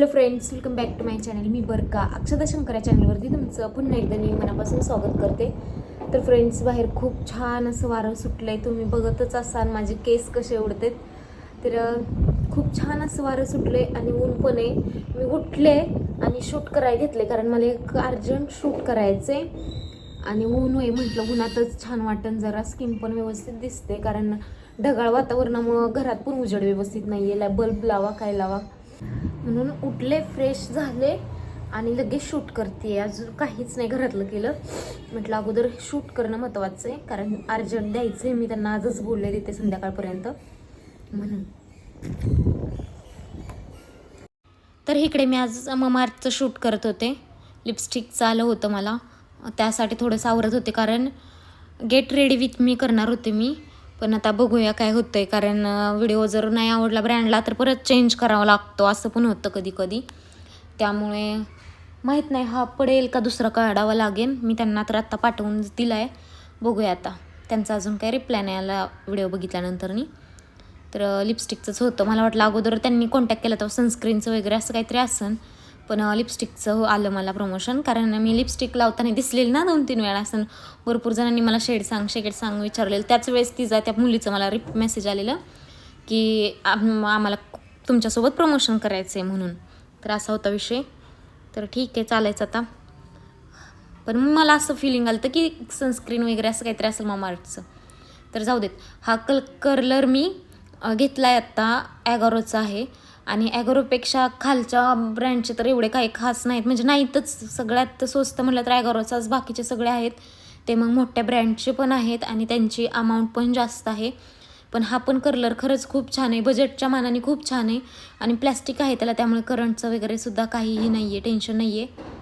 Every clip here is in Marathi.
Hello friends welcome back to my channel मी बरका अक्षता शंकर या चॅनलवरती तुमचं पुन्हा एकदा मी मनापासून स्वागत करते. तर फ्रेंड्स बाहेर खूप छान असं वारं सुटलं आहे तुम्ही बघतच असाल माझे केस कसे उडतात. तर खूप छान असं वारं सुटलं आहे आणि ऊन पण आहे. मी उठले आणि शूट करायला घेतले कारण मला एक अर्जंट शूट करायचं आहे आणि ऊन आहे म्हटलं उन्हातच छान वाटण जरा स्किन पण व्यवस्थित दिसते कारण ढगाळ वातावरणामुळं घरात पण उजेड व्यवस्थित नाही आहे बल्ब लावा काय लावा. म्हणून उठले फ्रेश झाले आणि लगेच शूट करते अजून काहीच नाही घरातलं केलं. म्हटलं अगोदर शूट करणं महत्त्वाचं आहे कारण अर्जंट द्यायचं आहे मी त्यांना आजच बोलले तिथे संध्याकाळपर्यंत. म्हणून. तर इकडे मी आज ममार्थचं शूट करत होते. लिपस्टिकचं आलं होतं मला. त्यासाठी थोडंसं आवरत होते कारण गेट रेडी विथ मी करणार होते मी. पण आता बघूया काय होतं आहे कारण व्हिडिओ जर नाही आवडला ब्रँडला तर परत चेंज करावा लागतो. असं पण होतं कधी कधी त्यामुळे माहीत नाही हा पडेल का दुसरा काढावा लागेल. मी त्यांना तर आत्ता पाठवून दिला आहे बघूया आता. त्यांचा अजून काही रिप्लाय नाही आला व्हिडिओ बघितल्यानंतरनी तर लिपस्टिकचंच होतं. मला वाटलं अगोदर त्यांनी कॉन्टॅक्ट केला तर सनस्क्रीनचं वगैरे असं काहीतरी असेल पण लिपस्टिकचं आलं मला प्रमोशन कारण मी लिपस्टिक लावताना दिसलेली ना दोन तीन वेळा. असं भरपूर जणांनी मला शेड सांग शेड सांग विचारलेलं. त्याच वेळेस तिचा त्या मुलीचं मला रिप मेसेज आलेलं की आम्हाला तुमच्यासोबत प्रमोशन करायचं आहे म्हणून. तर असा होता विषय. तर ठीक आहे चालायचं आता. पण मला असं फिलिंग आलं होतं की सनस्क्रीन वगैरे असं काहीतरी असेल मामार्थचं तर जाऊ देत. हा कल कलर मी घेतला आहे आत्ता ॲगारोचा आहे. आणि ॲगोरोपेक्षा खालच्या ब्रँडचे तर एवढे काही खास नाहीत. म्हणजे नाहीतच. सगळ्यात स्वस्त म्हटलं तर ॲगोरोचाच बाकीचे सगळे आहेत. ते मग मोठ्या ब्रँडचे पण आहेत आणि त्यांची अमाऊंट पण जास्त आहे. पण हा पण कलर खरंच खूप छान आहे. बजेटच्या मानाने खूप छान आहे. आणि प्लॅस्टिक आहे त्याला त्यामुळे करंटचं वगैरे सुद्धा काहीही नाही आहे टेन्शन नाही आहे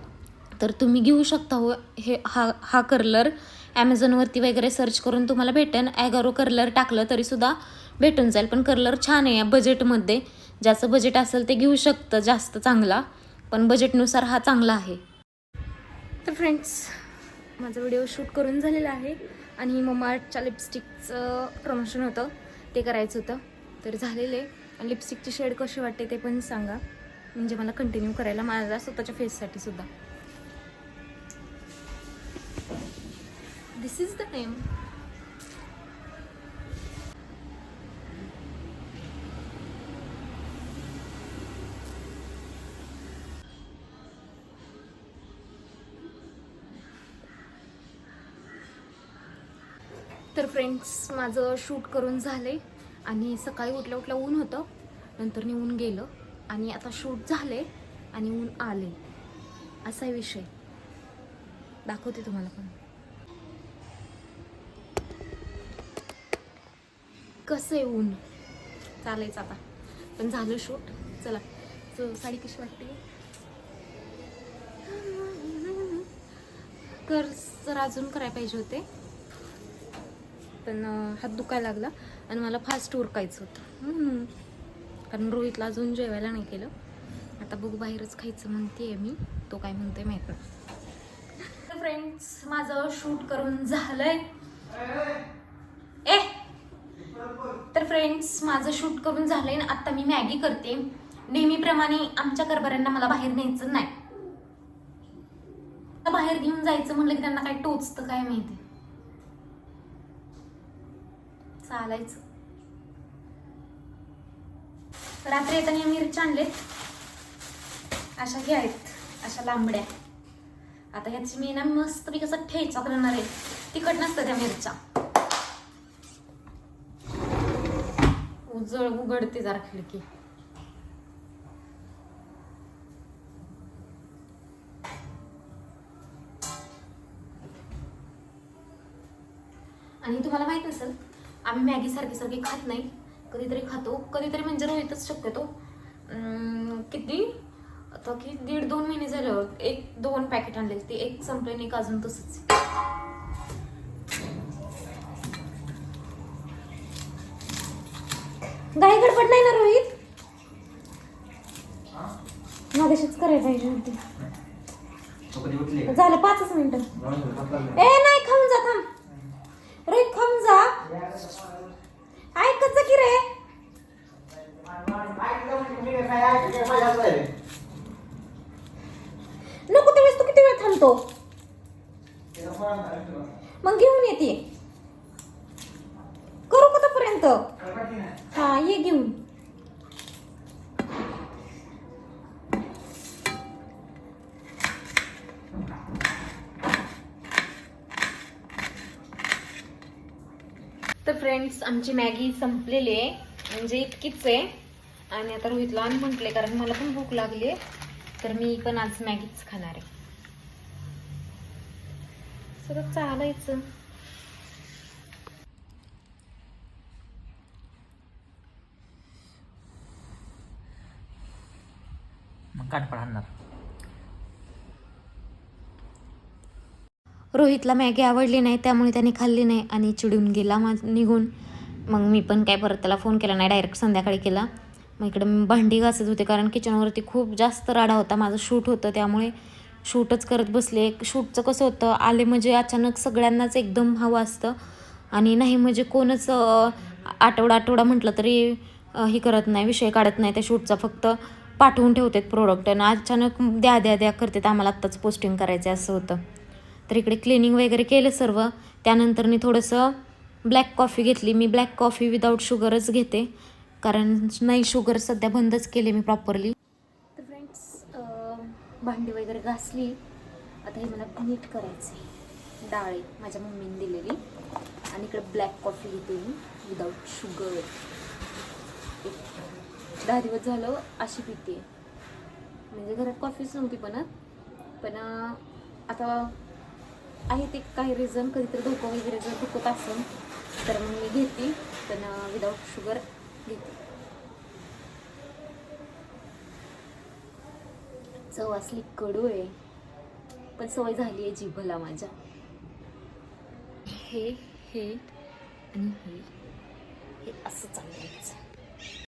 तर तुम्ही घेऊ शकता हो हे हा हा कलर. ॲमेझॉनवरती वगैरे सर्च करून तुम्हाला भेटेन. ॲगारो कलर टाकलं तरीसुद्धा भेटून जाईल. पण कलर छान आहे या बजेटमध्ये ज्याचं बजेट असेल ते घेऊ शकतं जास्त चांगला पण बजेटनुसार हा चांगला आहे. तर फ्रेंड्स माझा व्हिडिओ शूट करून झालेला आहे आणि ममार्टच्या लिपस्टिकचं प्रमोशन होतं ते करायचं होतं. तर झालेलं. आहे आणि लिपस्टिकची शेड कशी वाटते ते पण सांगा. म्हणजे मला कंटिन्यू करायला माझ्या स्वतःच्या फेससाठी सुद्धा. दिस इज द नेम तर फ्रेंड्स माझं शूट करून झाले आणि सकाळी उठल्या उठल्या ऊन होतं. नंतर ऊन गेलं. आणि आता शूट झाले आणि ऊन आले असा विषय. दाखवते तुम्हाला पण. कसं आहे ऊन? चालायचं आता पण झालं शूट चला. so, साडी कशी वाटते? कर जर अजून करायला पाहिजे होते. पण हात दुखायला लागला आणि मला फास्ट उरकायचं होतं. कारण रोहितला अजून जेवायला नाही केलं. आता बघू बाहेरच खायचं म्हणते मी. तो काय म्हणतोय माहीत फ्रेंड्स माझं शूट करून झालंय. ए! तर फ्रेंड्स माझं शूट करून झालंय ना आता मी मॅगी करते. नेहमीप्रमाणे आमच्या कारभाऱ्यांना मला बाहेर न्यायचं नाही. बाहेर घेऊन जायचं म्हणलं की त्यांना काय टोचतं काय माहिती. चालायचं. रात्री येताना या मिरच्या आणलेत अशा घ्या आहेत अशा लांबड्या. आता ह्याची मी ना मस्त मी कसं ठेचा करणार आहे. तिखट नसतं त्या मिरच्या. उजळ उघडते जरा खिडकी. आणि तुम्हाला माहीत नसेल आम्ही मॅगी सारखी सारखी खात नाही. कधीतरी खातो. कधीतरी म्हणजे रोहितच शक्यतो. किती? आता की दीड दोन महिने झालं एक दोन पॅकेट आणले. ते एक संपले एक अजून तसंच. गाई गडबड नाही ना रोहित? मागाशीच करायला पाहिजे होती. झालं पाचच मिनिटं. ए नाही नको त्यावेळेस तू किती वेळ थांबतो? मग घेऊन येते करू का हा ये घेऊन. तर फ्रेंड्स आमची मॅगी संपलेली आहे. म्हणजे इतकीच आहे. आणि आता रोहितला आणि म्हटले कारण मला पण भूक लागली तर मी पण आज मॅगीच खाणार आहे. सगळं चालायचं. मग काट आणणार. रोहितला मॅगी आवडली नाही त्यामुळे त्याने खाल्ली नाही आणि चिडून गेला मा निघून. मग मी पण काय परत त्याला फोन केला नाही डायरेक्ट संध्याकाळी केला. मग इकडं भांडी घासत होते कारण किचनवरती खूप जास्त राडा होता. माझं शूट होतं त्यामुळे शूटच करत बसले. शूटचं कसं होतं आले म्हणजे अचानक सगळ्यांनाच एकदम हवं असतं. आणि नाही म्हणजे कोणच आठवडा आठवडा म्हटलं तरी हे करत नाही विषय काढत नाही त्या शूटचा. फक्त पाठवून ठेवतात प्रोडक्ट आणि अचानक द्या द्या द्या करतात. आम्हाला आत्ताच पोस्टिंग करायचं असं होतं. तर इकडे क्लिनिंग वगैरे केलं सर्व. त्यानंतर मी थोडंसं ब्लॅक कॉफी घेतली. मी ब्लॅक कॉफी विदाऊट शुगरच घेते. कारण नाही शुगर सध्या बंदच केले मी प्रॉपरली तर फ्रेंड्स भांडी वगैरे घासली. आता हे मला नीट करायचं आहे डाळ आहे माझ्या मम्मीने दिलेली. आणि इकडे ब्लॅक कॉफी घेते मी विदाऊट शुगर दहा दिवस झालं अशी पिते. म्हणजे घरात कॉफीच नव्हती पण पण आता आहे ते काही रिझन कधीतरी धोकं वगैरे जर दुखत असेल तर मग मी घेते. पण विदाऊट शुगर घेते चव असली कडू आहे पण सवय झाली आहे जिभला माझ्या. हे हे आणि हे हे असं चांगलं